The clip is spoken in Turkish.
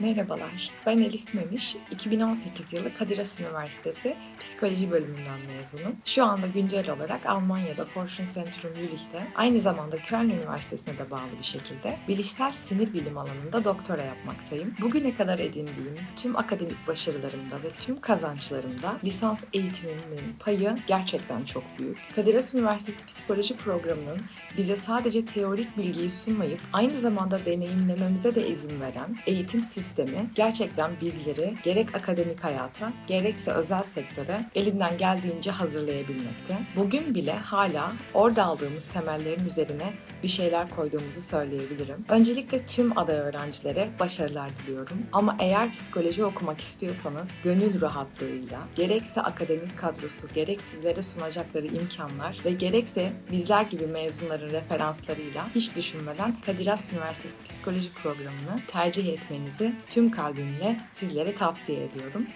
Merhabalar, ben Elif Memiş. 2018 yılı Kadir Has Üniversitesi Psikoloji bölümünden mezunum. Şu anda güncel olarak Almanya'da Forschungszentrum Jülich'te, aynı zamanda Köln Üniversitesi'ne de bağlı bir şekilde bilişsel sinir bilim alanında doktora yapmaktayım. Bugüne kadar edindiğim tüm akademik başarılarımda ve tüm kazançlarımda lisans eğitiminin payı gerçekten çok büyük. Kadir Has Üniversitesi Psikoloji Programı'nın bize sadece teorik bilgiyi sunmayıp aynı zamanda deneyimlememize de izin veren eğitim sistemi gerçekten bizleri gerek akademik hayata gerekse özel sektöre elinden geldiğince hazırlayabilmekte. Bugün bile hala orada aldığımız temellerin üzerine bir şeyler koyduğumuzu söyleyebilirim. Öncelikle tüm aday öğrencilere başarılar diliyorum. Ama eğer psikoloji okumak istiyorsanız gönül rahatlığıyla gerekse akademik kadrosu, gerek sizlere sunacakları imkanlar ve gerekse bizler gibi mezunların referanslarıyla hiç düşünmeden Kadir Has Üniversitesi Psikoloji Programı'nı tercih etmenizi tüm kalbimle sizlere tavsiye ediyorum.